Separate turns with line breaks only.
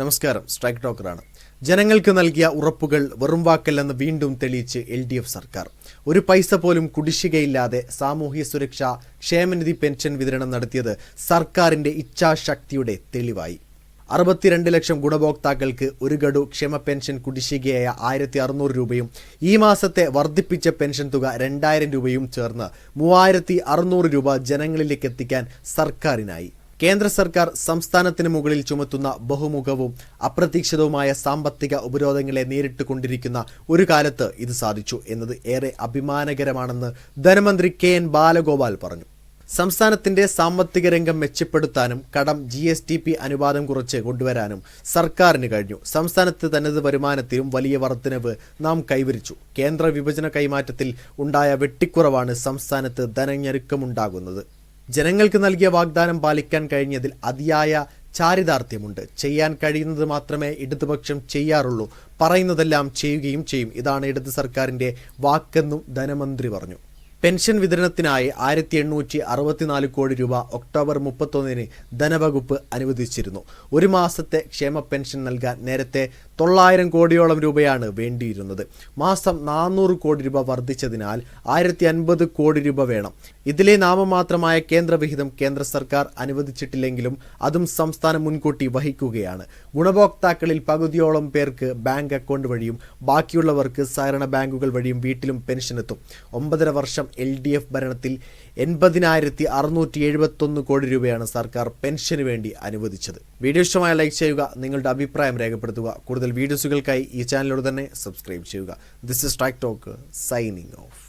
നമസ്കാരം. സ്ട്രൈക്ക് ടോക്കറാണ്. ജനങ്ങൾക്ക് നൽകിയ ഉറപ്പുകൾ വെറും വാക്കല്ലെന്ന് വീണ്ടും തെളിയിച്ച് എൽ ഡി എഫ് സർക്കാർ. ഒരു പൈസ പോലും കുടിശ്ശികയില്ലാതെ സാമൂഹ്യ സുരക്ഷ ക്ഷേമനിധി പെൻഷൻ വിതരണം നടത്തിയത് സർക്കാരിന്റെ ഇച്ഛാശക്തിയുടെ തെളിവായി. അറുപത്തിരണ്ട് ലക്ഷം ഗുണഭോക്താക്കൾക്ക് ഒരു ഗഡു ക്ഷമ പെൻഷൻ കുടിശ്ശികയായ ആയിരത്തി അറുന്നൂറ് രൂപയും ഈ മാസത്തെ വർദ്ധിപ്പിച്ച പെൻഷൻ തുക രണ്ടായിരം രൂപയും ചേർന്ന് മൂവായിരത്തി അറുന്നൂറ് രൂപ ജനങ്ങളിലേക്ക് എത്തിക്കാൻ സർക്കാരിനായി. കേന്ദ്ര സർക്കാർ സംസ്ഥാനത്തിന് മുകളിൽ ചുമത്തുന്ന ബഹുമുഖവും അപ്രതീക്ഷിതവുമായ സാമ്പത്തിക ഉപരോധങ്ങളെ നേരിട്ട് കൊണ്ടിരിക്കുന്ന ഒരു കാലത്ത് ഇത് സാധിച്ചു എന്നത് ഏറെ അഭിമാനകരമാണെന്ന് ധനമന്ത്രി കെ എൻ ബാലഗോപാൽ പറഞ്ഞു. സംസ്ഥാനത്തിന്റെ സാമ്പത്തിക രംഗം മെച്ചപ്പെടുത്താനും കടം ജി എസ് ടി പി അനുപാതം കുറച്ച് കൊണ്ടുവരാനും സർക്കാരിന് കഴിഞ്ഞു. സംസ്ഥാനത്ത് തനത് വരുമാനത്തിലും വലിയ വർധനവ് നാം കൈവരിച്ചു. കേന്ദ്ര വിഭജന കൈമാറ്റത്തിൽ ഉണ്ടായ വെട്ടിക്കുറവാണ് സംസ്ഥാനത്ത് ധനഞ്ഞെരുക്കമുണ്ടാകുന്നത്. ജനങ്ങൾക്ക് നൽകിയ വാഗ്ദാനം പാലിക്കാൻ കഴിഞ്ഞതിൽ അതിയായ ചാരിതാർത്ഥ്യമുണ്ട്. ചെയ്യാൻ കഴിയുന്നത് മാത്രമേ ഇടതുപക്ഷം ചെയ്യാറുള്ളൂ. പറയുന്നതെല്ലാം ചെയ്യുകയും ചെയ്യും. ഇതാണ് ഇടത് സർക്കാരിന്റെ വാക്കെന്നും ധനമന്ത്രി പറഞ്ഞു. പെൻഷൻ വിതരണത്തിനായി ആയിരത്തി എണ്ണൂറ്റി അറുപത്തിനാല് കോടി രൂപ ഒക്ടോബർ മുപ്പത്തൊന്നിന് ധനവകുപ്പ് അനുവദിച്ചിരുന്നു. ഒരു മാസത്തെ ക്ഷേമ പെൻഷൻ നൽകാൻ നേരത്തെ തൊള്ളായിരം കോടിയോളം രൂപയാണ് വേണ്ടിയിരുന്നത്. മാസം നാനൂറ് കോടി രൂപ വർദ്ധിച്ചതിനാൽ ആയിരത്തി അൻപത് കോടി രൂപ വേണം. ഇതിലെ നാമമാത്രമായ കേന്ദ്രവിഹിതം കേന്ദ്ര സർക്കാർ അനുവദിച്ചിട്ടില്ലെങ്കിലും അതും സംസ്ഥാനം മുൻകൂട്ടി വഹിക്കുകയാണ്. ഗുണഭോക്താക്കളിൽ പകുതിയോളം പേർക്ക് ബാങ്ക് അക്കൗണ്ട് വഴിയും ബാക്കിയുള്ളവർക്ക് സഹകരണ ബാങ്കുകൾ വഴിയും വീട്ടിലും പെൻഷനെത്തും. ഒമ്പതര വർഷം എൽ ഡി എഫ് ഭരണത്തിൽ എൺപതിനായിരത്തി അറുന്നൂറ്റി എഴുപത്തൊന്ന് കോടി രൂപയാണ് സർക്കാർ പെൻഷന് വേണ്ടി അനുവദിച്ചത്. വീഡിയോ ഇഷ്ടമായ ലൈക്ക് ചെയ്യുക നിങ്ങളുടെ അഭിപ്രായം രേഖപ്പെടുത്തുക. കൂടുതൽ വീഡിയോസുകൾക്കായി ഈ ചാനലോട് തന്നെ സബ്സ്ക്രൈബ് ചെയ്യുക. This is strike talk signing off